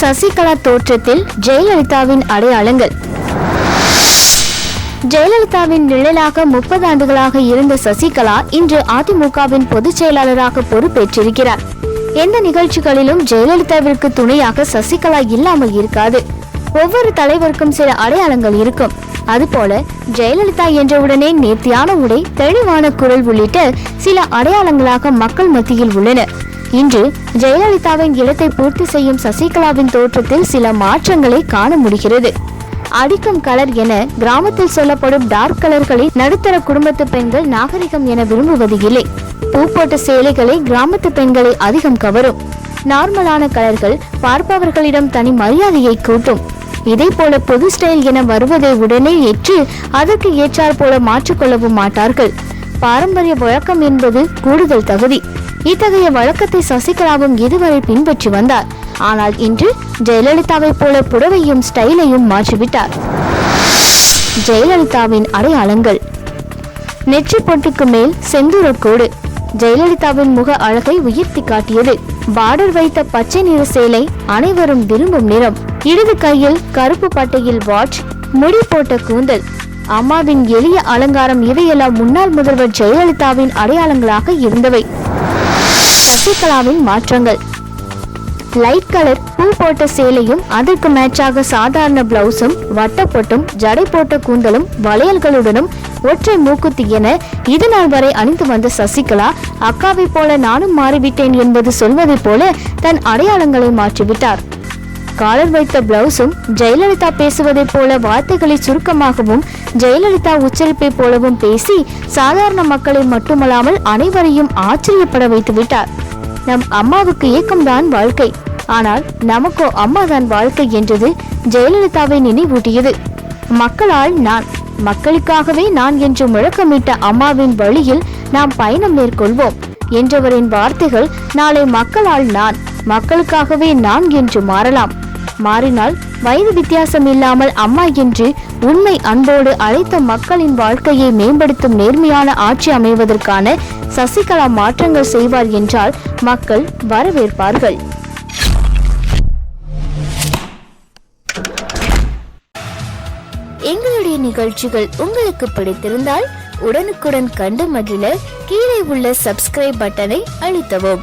சசிகலா தோற்றத்தில் ஜெயலலிதாவின் அடையாளங்கள். ஜெயலலிதாவின் நிழலாக முப்பது ஆண்டுகளாக இருந்த சசிகலா இன்று அதிமுகவின் பொதுச் செயலாளராக பொறுப்பேற்றிருக்கிறார். எந்த நிகழ்ச்சிகளிலும் ஜெயலலிதாவிற்கு துணையாக சசிகலா இல்லாமல் இருக்காது. ஒவ்வொரு தலைவருக்கும் சில அடையாளங்கள் இருக்கும். அதுபோல ஜெயலலிதா என்றவுடனே நேர்த்தியான உடை தெளிவான குரல் உள்ளிட்ட சில அடையாளங்களாக மக்கள் மத்தியில் உள்ளன இன்று ஜெயலலிதாவின் இடத்தை பூர்த்தி செய்யும் சசிகலாவின் தோற்றத்தில் சில மாற்றங்களை காண முடிகிறது. அடிக்கும் கலர் என கிராமத்தில் சொல்லப்படும் டார்க் கலர்களை நடுத்தர குடும்பத்து பெண்கள் நாகரிகம் என விரும்புவது இல்லை பூ போட்ட சேலைகளை கிராமத்து பெண்களை அதிகம் கவரும். நார்மலான கலர்கள் பார்ப்பவர்களிடம் தனி மரியாதையை கூட்டும். இதே போல பொது ஸ்டைல் என வருவதை உடனே ஏற்று அதற்கு ஏற்றாற் போல மாற்றிக்கொள்ளவும் மாட்டார்கள். பாரம்பரிய வழக்கம் என்பது கூடுதல் தகுதி. இத்தகைய வழக்கத்தை சசிகலாவும் இதுவரை பின்பற்றி வந்தார். ஆனால் இன்று ஜெயலலிதாவைப் போல புடவையும் ஸ்டைலையும் மாற்றிவிட்டார். ஜெயலலிதாவின் அடையாளங்கள். நெற்றி பொட்டுக்கு மேல் செந்தூர கோடு. ஜெயலலிதாவின் முக அழகை உயர்த்தி காட்டியது. பார்டர் வைத்த பச்சை நிற சேலை அனைவரும் விரும்பும் நிறம். இடது கையில் கருப்பு பட்டையில் வாட்ச் முடி போட்ட கூந்தல். அம்மாவின் எளிய அலங்காரம் இவையெல்லாம் முன்னாள் முதல்வர் ஜெயலலிதாவின் அடையாளங்களாக இருந்தவை. சசிகலாவின் மாற்றங்கள். லைட் கலர் பூ போட்ட சேலையும் அதற்கு மேட்சாக சாதாரண பிளவுஸும் வட்டப்பொட்டும் ஜடை போட்ட கூந்தலும் வளையல்களுடனும் ஒற்றை மூக்குத்தி என இது நாள் வரை அணிந்து வந்த சசிகலா அக்காவை போல நானும் மாறிவிட்டேன் என்பது சொல்வதைப் போல தன் அடையாளங்களை மாற்றிவிட்டார். காலர் வைத்த பிளவுஸும் ஜெயலலிதா பேசுவதைப் போல வார்த்தைகளை சுருக்கமாகவும் ஜெயலலிதா உச்சரிப்பை போலவும் பேசி சாதாரண மக்களை மட்டுமல்லாமல் அனைவரையும் ஆச்சரியப்பட வைத்து விட்டார் நம் அம்மாவுக்கு ஏக்கம்தான் வாழ்க்கை. ஆனால் நமக்கோ அம்மாதான் வாழ்க்கை என்றது ஜெயலலிதாவை நினைவூட்டியது. மக்களால் நான் மக்களுக்காகவே நான் என்று முழக்கமிட்ட அம்மாவின் வழியில் நாம் பயணம் மேற்கொள்வோம் என்றவரின் வார்த்தைகள் நாளை மக்களால் நான் மக்களுக்காகவே நான் என்று மாறலாம். மாறினால் வயது வித்தியாசம் இல்லாமல் அம்மா என்று உண்மை அன்போடு அழைத்த மக்களின் வாழ்க்கையை மேம்படுத்தும் நேர்மையான ஆட்சி அமைவதற்கான சசிகலா மாற்றங்கள் செய்வார் என்றால் மக்கள் வரவேற்பார்கள். எங்களுடைய நிகழ்ச்சிகள் உங்களுக்கு பிடித்திருந்தால் உடனுக்குடன் கண்டு மகிழ கீழே உள்ள சப்ஸ்கிரைப் பட்டனை அழுத்தவும்.